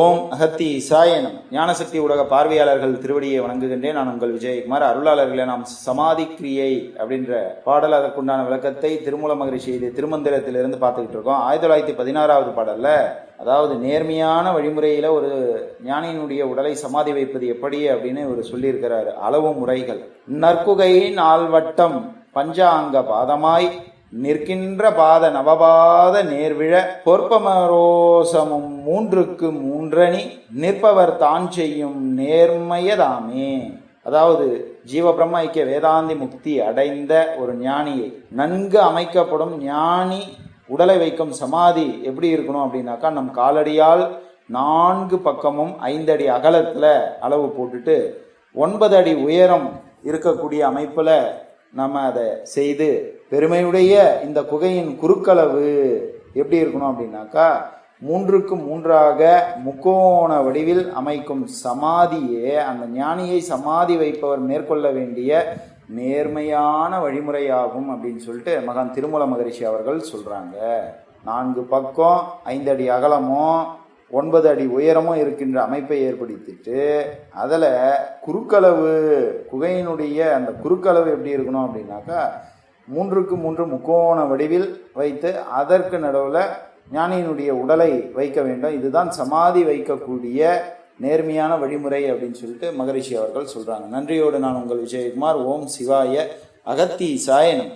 ஓம் அகத்தி இசாயனம் ஞானசக்தி ஊடக பார்வையாளர்கள் திருவடியை வணங்குகின்றேன். நான் உங்கள் விஜயகுமார். அருளாளர்களே நாம் சமாதி கிரியை அப்படின்ற பாடல் அதற்குண்டான விளக்கத்தை திருமூல மகரிஷி இது திருமந்திரத்திலிருந்து பார்த்துக்கிட்டு இருக்கோம். ஆயிரத்தி தொள்ளாயிரத்தி பதினாறாவது பாடல்ல அதாவது நேர்மையான வழிமுறையில ஒரு ஞானியினுடைய உடலை சமாதி வைப்பது எப்படி அப்படின்னு ஒரு சொல்லியிருக்கிறாரு. அளவு முறைகள். நற்குகை நால்வட்டம் பஞ்சாங்க பாதமாய் நிற்கின்ற பாத நவபாத நேர்விழ பொற்பமரோசமும் மூன்றுக்கு மூன்றணி நிற்பவர் தான் செய்யும் நேர்மையதாமே. அதாவது ஜீவபிரம்ம ஐக்கிய வேதாந்தி முக்தி அடைந்த ஒரு ஞானியை நன்கு அமைக்கப்படும் ஞானி உடலை வைக்கும் சமாதி எப்படி இருக்கணும் அப்படின்னாக்கா நம் காலடியால் நான்கு பக்கமும் ஐந்தடி அகலத்தில் அளவு போட்டுட்டு ஒன்பது அடி உயரம் இருக்கக்கூடிய அமைப்பில் நம்ம அதை செய்து பெருமையுடைய இந்த குகையின் குறுக்களவு எப்படி இருக்கணும் அப்படின்னாக்கா மூன்றுக்கு மூன்றாக முக்கோண வடிவில் அமைக்கும் சமாதியே அந்த ஞானியை சமாதி வைப்பவர் மேற்கொள்ள வேண்டிய நேர்மையான வழிமுறையாகும் அப்படின்னு சொல்லிட்டு மகான் திருமூல மகரிஷி அவர்கள் சொல்கிறாங்க நான்கு பக்கம் ஐந்தடி அகலமும் ஒன்பது அடி உயரமும் இருக்கின்ற அமைப்பை ஏற்படுத்திட்டு அதில் குறுக்களவு குகையினுடைய அந்த குறுக்களவு எப்படி இருக்கணும் அப்படின்னாக்கா மூன்றுக்கு மூன்று முக்கோண வடிவில் வைத்து அதற்கு நடுவில் ஞானியினுடைய உடலை வைக்க வேண்டும். இதுதான் சமாதி வைக்கக்கூடிய நேர்மையான வழிமுறை அப்படின்னு சொல்லிட்டு மகரிஷி அவர்கள் சொல்கிறாங்க நன்றியோடு நான் உங்கள் விஜயகுமார். ஓம் சிவாய அகத்தி சாயனம்